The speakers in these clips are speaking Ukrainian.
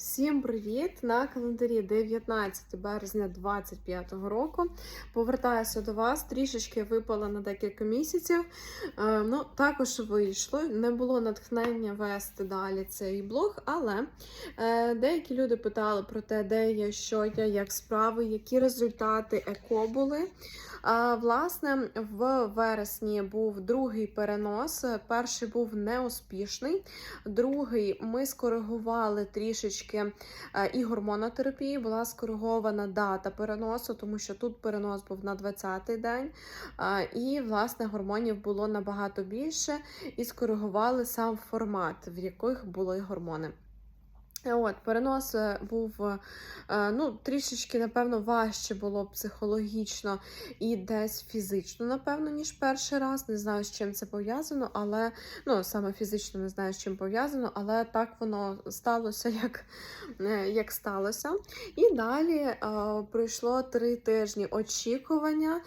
Всім привіт! На календарі 19 березня 2025 року. Повертаюся до вас. Трішечки випала на декілька місяців. Е, ну, також вийшло. Не було натхнення вести далі цей блог, але е, деякі люди питали про те, де я, що я, як справи, які результати еко були. А, Власне, в вересні був другий перенос. Перший був неуспішний. Другий ми скоригували трішечки е, і гормонотерапії. Була скоригована дата переносу, тому що тут перенос був на 20-й день. І, власне, гормонів було набагато більше, і скоригували сам формат, в яких були гормони. От, перенос е, був е, ну, трішечки, напевно, важче було психологічно і десь фізично, напевно, ніж перший раз. Не знаю, з чим це пов'язано, але ну, саме фізично не знаю, з чим пов'язано, але так воно сталося, як е, як сталося. І далі е, пройшло три тижні очікування.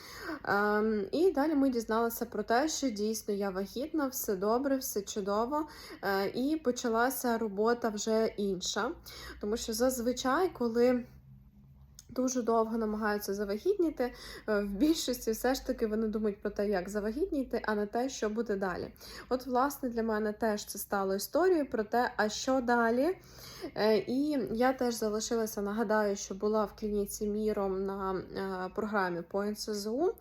Е, і далі ми дізналися про те, що дійсно я вагітна, все добре, все чудово. Е, і почалася робота вже інша інша. Тому що зазвичай, коли дуже довго намагаються завагітніти, е, в більшості все ж таки вони думають про те, як завагітніти, а не те, що буде далі. От, власне, для мене теж це стало історією про те, а що далі. Е, і я теж залишилася, нагадаю, що була в клініці Міром на е, програмі по НСЗУ.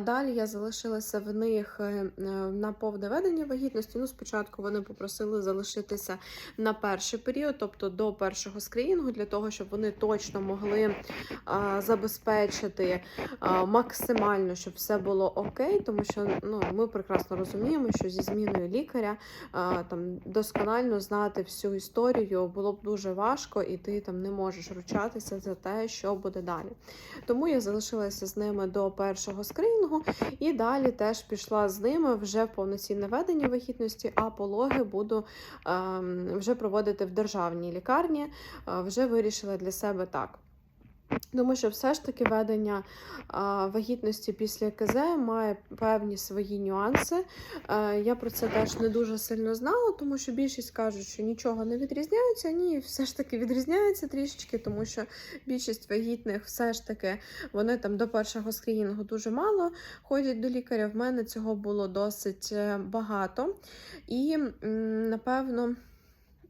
Далі я залишилася в них на повне ведення вагітності. Ну, спочатку вони попросили залишитися на перший період, тобто до першого скринінгу, для того, щоб вони точно могли забезпечити максимально, щоб все було окей, тому що ну, ми прекрасно розуміємо, що зі зміною лікаря там досконально знати всю історію було б дуже важко, і ти там не можеш ручатися за те, що буде далі. Тому я залишилася з ними до першого скринінгу, і далі теж пішла з ними вже в повноцінне ведення вагітності, а пологи буду вже проводити в державній лікарні. Вже вирішила для себе так. Тому що все ж таки ведення а, вагітності після КЗ має певні свої нюанси. А, я про це теж не дуже сильно знала, тому що більшість кажуть, що нічого не відрізняється. Ні, все ж таки відрізняється трішечки, тому що більшість вагітних все ж таки вони там до першого скрінінгу дуже мало ходять до лікаря. В мене цього було досить е, багато. І, напевно.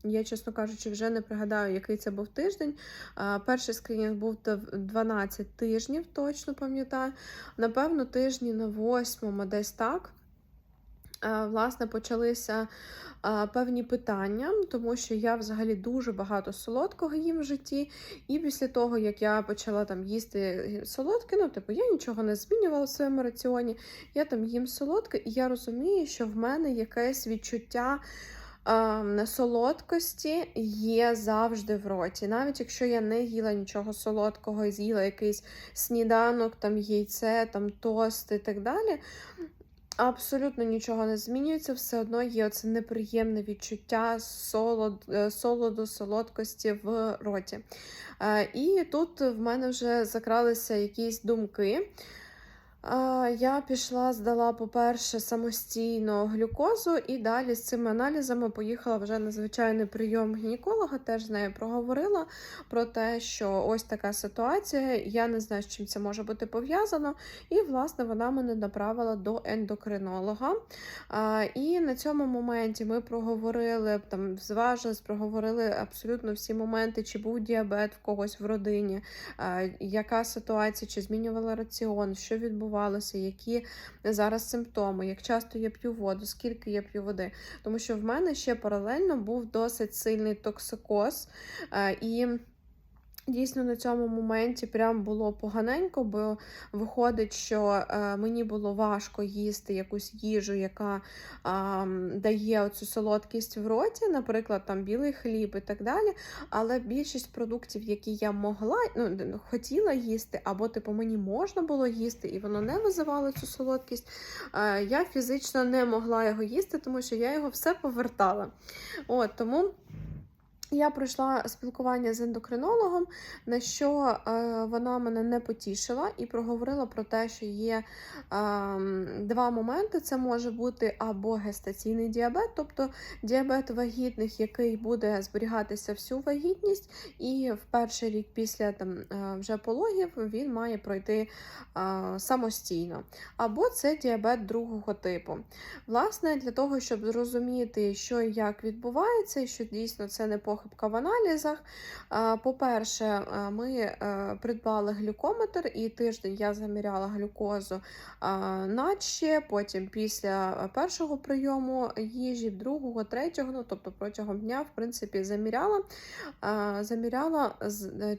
Я, чесно кажучи, вже не пригадаю, який це був тиждень. Перший скринінг був 12 тижнів, точно пам'ятаю. Напевно, тижні на восьмому, десь так. Власне, почалися певні питання, тому що я взагалі дуже багато солодкого їм в житті. І після того, як я почала там їсти солодке, ну, типу, я нічого не змінювала в своєму раціоні, я там їм солодке, і я розумію, що в мене якесь відчуття солодкості є завжди в роті. Навіть якщо я не їла нічого солодкого і з'їла якийсь сніданок, там яйце, там тост і так далі. Абсолютно нічого не змінюється, все одно є оце неприємне відчуття солод, е, солоду, солодкості в роті. Е, і тут в мене вже закралися якісь думки. Я пішла, здала, по-перше, самостійно глюкозу, і далі з цими аналізами поїхала вже на звичайний прийом гінеколога. Теж з нею проговорила про те, що ось така ситуація. Я не знаю, з чим це може бути пов'язано. І, власне, вона мене направила до ендокринолога. І на цьому моменті ми проговорили, там зважились, проговорили абсолютно всі моменти, чи був діабет в когось в родині, яка ситуація, чи змінювала раціон, що відбувалося відбувалося, які зараз симптоми, як часто я п'ю воду, скільки я п'ю води. Тому що в мене ще паралельно був досить сильний токсикоз. Е, і Дійсно, на цьому моменті прям було поганенько, бо виходить, що е, мені було важко їсти якусь їжу, яка е, дає оцю солодкість в роті, наприклад, там білий хліб і так далі. Але більшість продуктів, які я могла, ну, хотіла їсти, або типу мені можна було їсти, і воно не визивало цю солодкість, е, я фізично не могла його їсти, тому що я його все повертала. От, Тому. Я пройшла спілкування з ендокринологом, на що е, вона мене не потішила і проговорила про те, що є е, два моменти: це може бути або гестаційний діабет, тобто діабет вагітних, який буде зберігатися всю вагітність, і в перший рік після там е, вже пологів він має пройти е, самостійно. Або це діабет другого типу. Власне, для того, щоб зрозуміти, що і як відбувається, і що дійсно це не похибка в аналізах. е, По-перше, е, ми е, придбали глюкометр, і тиждень я заміряла глюкозу наче, потім після першого прийому їжі, другого, третього, ну тобто протягом дня, в принципі, заміряла, заміряла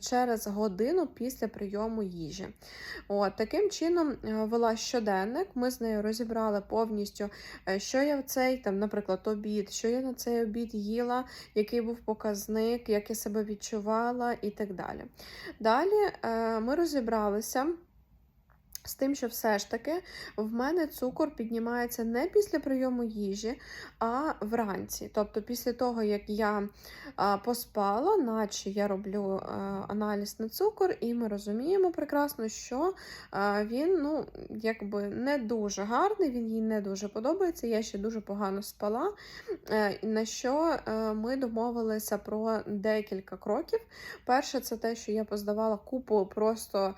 через годину після прийому їжі. От, таким чином вела щоденник. Ми з нею розібрали повністю, що я в цей, там, наприклад, обід, що я на цей обід їла, який був показник, як я себе відчувала і так далі. Далі е, ми розібралися. З тим, що все ж таки в мене цукор піднімається не після прийому їжі, а вранці. Тобто, після того, як я поспала, наче я роблю аналіз на цукор, і ми розуміємо прекрасно, що він ну, якби не дуже гарний, він їй не дуже подобається. Я ще дуже погано спала. Е, На що е, ми домовилися про декілька кроків. Перше, це те, що я поздавала купу просто.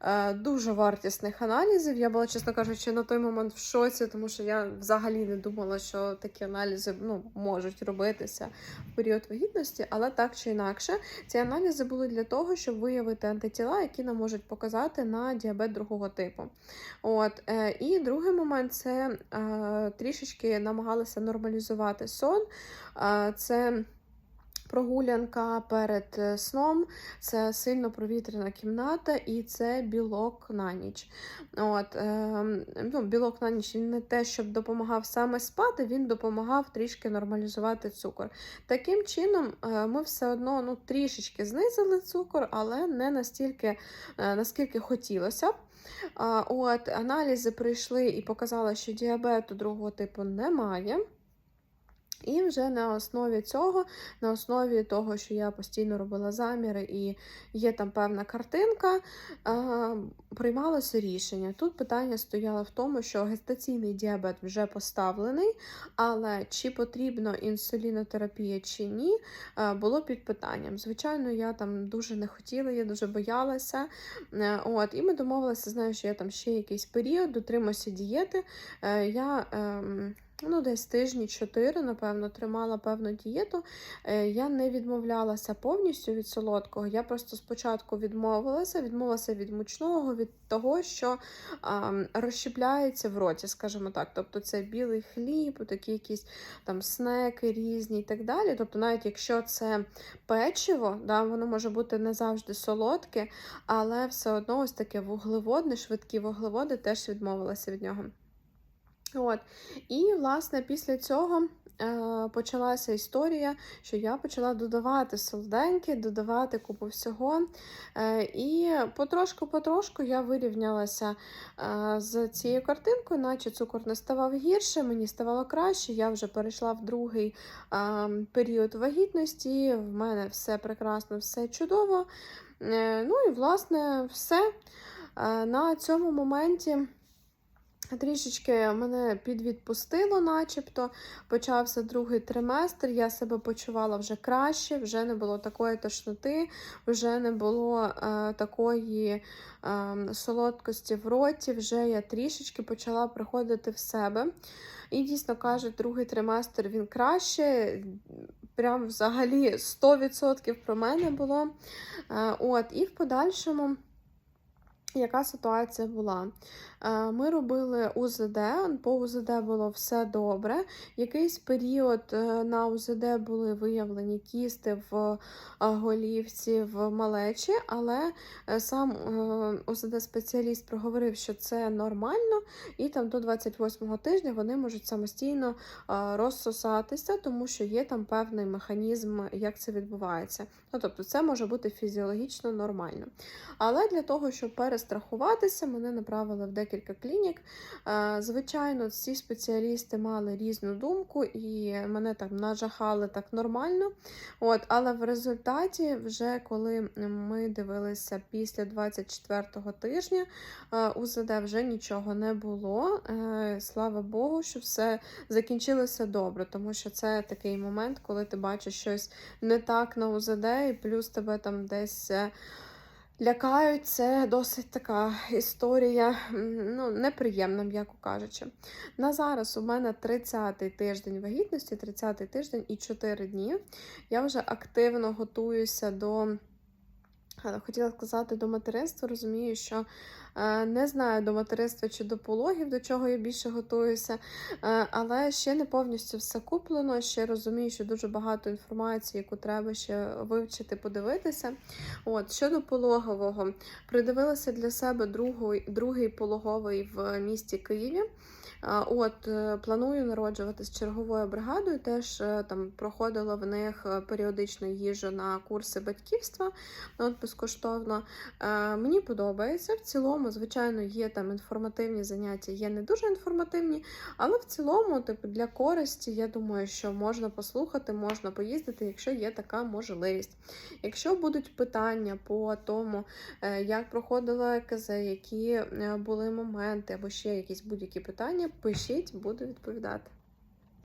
Е, Дуже вартісних аналізів. Я була, чесно кажучи, на той момент в шоці, тому що я взагалі не думала, що такі аналізи ну, можуть робитися в період вагітності, але так чи інакше, ці аналізи були для того, щоб виявити антитіла, які нам можуть показати на діабет другого типу. От, е, і другий момент це е, трішечки намагалися нормалізувати сон. Це Прогулянка перед е, сном, це сильно провітряна кімната і це білок на ніч. От, е, білок на ніч він не те, щоб допомагав саме спати, він допомагав трішки нормалізувати цукор. Таким чином, е, ми все одно ну, трішечки знизили цукор, але не настільки, е, наскільки хотілося От, аналізи прийшли і показали, що діабету другого типу немає. І вже на основі цього, на основі того, що я постійно робила заміри і є там певна картинка, приймалося рішення. Тут питання стояло в тому, що гестаційний діабет вже поставлений, але чи потрібно інсулінотерапія чи ні, було під питанням. Звичайно, я там дуже не хотіла, я дуже боялася. Е, От, і ми домовилися, знаю, що я там ще якийсь період дотримуюся дієти. Е, Я ем, ну, десь тижні 4, напевно, тримала певну дієту. Е, Я не відмовлялася повністю від солодкого. Я просто спочатку відмовилася, відмовилася від мучного, від того, що а, розщепляється в роті, скажімо так. Тобто це білий хліб, такі якісь там снеки різні і так далі. Тобто, навіть якщо це печиво, да, воно може бути не завжди солодке, але все одно ось таке вуглеводне, швидкі вуглеводи теж відмовилася від нього. От. І, власне, після цього е, почалася історія, що я почала додавати солоденьке, додавати купу всього. Е, і потрошку-потрошку я вирівнялася е, з цією картинкою, наче цукор не ставав гірше, мені ставало краще. Я вже перейшла в другий е, період вагітності. В мене все прекрасно, все чудово. Е, ну і, власне, все. Е, на цьому моменті. Трішечки мене підвідпустило, начебто. Почався другий триместр, я себе почувала вже краще, вже не було такої тошноти, вже не було е, такої е, солодкості в роті, вже я трішечки почала приходити в себе. І дійсно кажуть, другий триместр він краще. Прям взагалі 100% про мене було. Е, от, І в подальшому. Яка ситуація була? Е, Ми робили УЗД, по УЗД було все добре. Якийсь період е, на УЗД були виявлені кісти в е, голівці, в малечі, але сам УЗД-спеціаліст проговорив, що це нормально, і там до 28-го тижня вони можуть самостійно розсосатися, тому що є там певний механізм, як це відбувається. Ну, тобто, це може бути фізіологічно нормально. Але для того, щоб перес перестрахуватися, мене направили в декілька клінік. Е, Звичайно, всі спеціалісти мали різну думку і мене там нажахали так нормально. От, але в результаті, вже коли ми дивилися після 24-го тижня, е, УЗД вже нічого не було. Е, Слава Богу, що все закінчилося добре, тому що це такий момент, коли ти бачиш щось не так на УЗД, і плюс тебе там десь. Лякають, це досить така історія, ну, неприємна, м'яко кажучи. На зараз у мене 30-й тиждень вагітності, 30-й тиждень і 4 дні. Я вже активно готуюся до, е, хотіла сказати, до материнства. Розумію, що не знаю до материнства чи до пологів, до чого я більше готуюся, е, але ще не повністю все куплено. Ще розумію, що дуже багато інформації, яку треба ще вивчити, подивитися. От щодо пологового, придивилася для себе другий, другий пологовий в місті Києві. От е, планую народжувати з черговою бригадою. Теж е, там проходила в них е, періодично їжу на курси батьківства. От безкоштовно. Е, Мені подобається. В цілому, звичайно, є там інформативні заняття, є не дуже інформативні, але в цілому, типу, для користі, я думаю, що можна послухати, можна поїздити, якщо є така можливість. Якщо будуть питання по тому, е, як проходила ЕКЗ, які е, були моменти або ще якісь будь-які питання, пишіть, буду відповідати.